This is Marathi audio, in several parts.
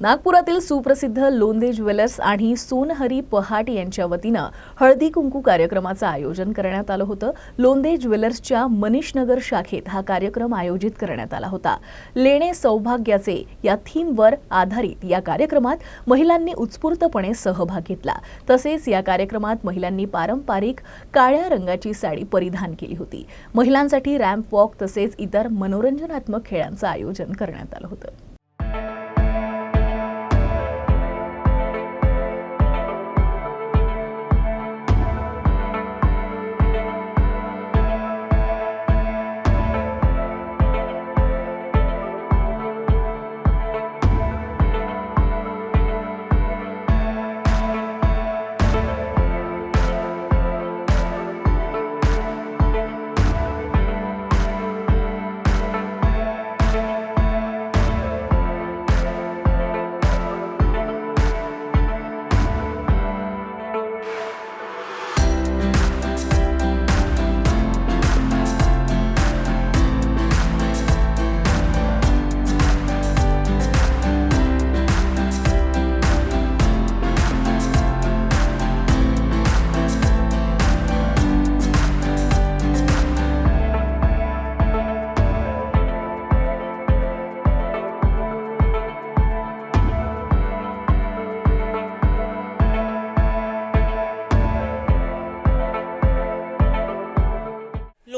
नागपुरातील सुप्रसिद्ध लोंदे ज्वेलर्स आणि सोनहरी पहाट यांच्या वतीनं हळदी कुंकू कार्यक्रमाचं आयोजन करण्यात आलं होतं. लोंदे ज्वेलर्सच्या मनीषनगर शाखेत हा कार्यक्रम आयोजित करण्यात आला होता. लेणे सौभाग्याचे या थीमवर आधारित या कार्यक्रमात महिलांनी उत्स्फूर्तपणे सहभाग घेतला. तसेच या कार्यक्रमात महिलांनी पारंपरिक काळ्या रंगाची साडी परिधान केली होती. महिलांसाठी रॅम्प वॉक तसेच इतर मनोरंजनात्मक खेळांचं आयोजन करण्यात आलं होतं.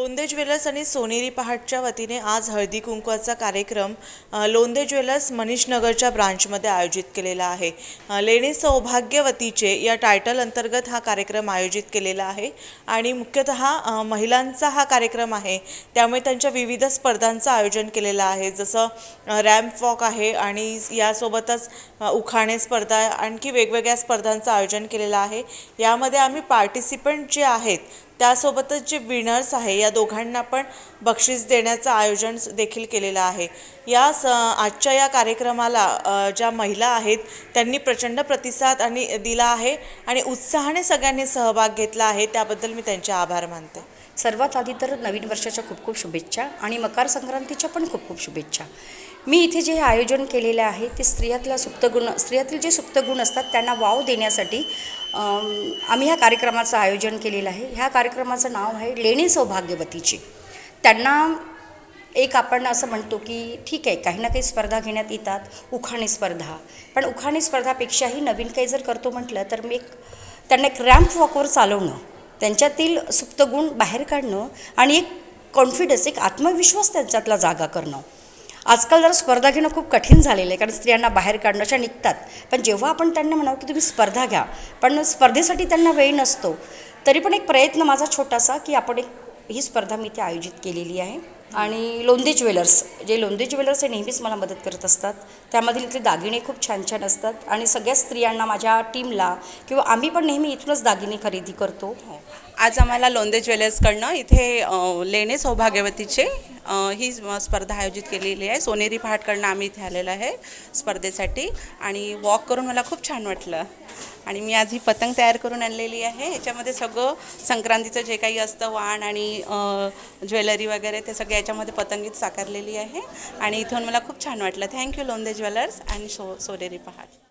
लोंदे ज्वेलर्स आणि सोनेरी पहाटच्या वतीने आज हळदी कुंकवाचा कार्यक्रम लोंदे ज्वेलर्स मनीषनगरच्या ब्रांचमध्ये आयोजित केलेला आहे. लेणी सौभाग्यवतीचे या टायटल अंतर्गत हा कार्यक्रम आयोजित केलेला आहे आणि मुख्यतः महिलांचा हा कार्यक्रम आहे. त्यामुळे त्यांच्या विविध स्पर्धांचं आयोजन केलेलं आहे. जसं रॅम्प वॉक आहे आणि यासोबतच उखाणे स्पर्धा आणखी वेगवेगळ्या स्पर्धांचं आयोजन केलेलं आहे. यामध्ये आम्ही पार्टिसिपंट जे आहेत त्यासोबतच जे विनर्स आहे या दोघांना पण बक्षीस देण्याचं आयोजन देखील केलेलं आहे. या स आजच्या या कार्यक्रमाला ज्या महिला आहेत त्यांनी प्रचंड प्रतिसाद आणि दिला आहे आणि उत्साहाने सगळ्यांनी सहभाग घेतला आहे त्याबद्दल मी त्यांचे आभार मानते. सर्वात आधी तर नवीन वर्षाच्या खूप खूप शुभेच्छा आणि मकर संक्रांतीच्या पण खूप खूप शुभेच्छा. मी इथे जे आयोजन केलेलं आहे ते स्त्रियातल्या सुप्तगुण स्त्रियातील जे सुप्तगुण असतात त्यांना वाव देण्यासाठी आम्ही ह्या कार्यक्रमाचं आयोजन केलेलं आहे. ह्या कार्य कार्यक्रमाचं नाव आहे लेणी सौभाग्यवतीची. त्यांना एक आपण असं म्हणतो की ठीक आहे काही ना काही स्पर्धा घेण्यात येतात उखाणी स्पर्धा. पण उखाणी स्पर्धापेक्षाही नवीन काही जर करतो म्हटलं तर मी एक त्यांना एक रॅम्प वॉकवर चालवणं त्यांच्यातील सुप्त गुण बाहेर काढणं आणि एक कॉन्फिडन्स एक आत्मविश्वास त्यांच्यातला जागा करणं. आजकाल जरा स्पर्धा घेणं खूप कठीण झालेलं आहे कारण स्त्रियांना बाहेर काढणं अशा निघतात. पण जेव्हा आपण त्यांना म्हणावं की तुम्ही स्पर्धा घ्या पण स्पर्धेसाठी त्यांना वेळ नसतो. तरी पण एक प्रयत्न माझा छोटासा की आपण एक ही स्पर्धा मी इथे आयोजित केलेली आहे. आणि लोंदे ज्वेलर्स जे लोंदे ज्वेलर्स हे नेहमीच मला मदत करत असतात. त्यामधील इथले दागिने खूप छान छान असतात. आणि सगळ्या स्त्रियांना माझ्या टीमला किंवा आम्ही पण नेहमी इथूनच दागिने खरेदी करतो. आज आम्हाला लोंदे ज्वेलर्सकडनं इथे लेणे सौभाग्यवतीचे ही स्पर्धा आयोजित केलेली आहे. सोनेरी पहाटकडनं आम्ही इथे आलेलो आहे स्पर्धेसाठी आणि वॉक करून मला खूप छान वाटलं. आणि मी आज ही पतंग तयार करून आणलेली आहे. याच्यामध्ये सगळं संक्रांतीचं जे काही असतं वाण आणि ज्वेलरी वगैरे ते सगळं याच्यामध्ये पतंगीत साकारलेली आहे. आणि इथून मला खूप छान वाटलं. थँक्यू लोंदे ज्वेलर्स आणि सो सोनेरी पहाट.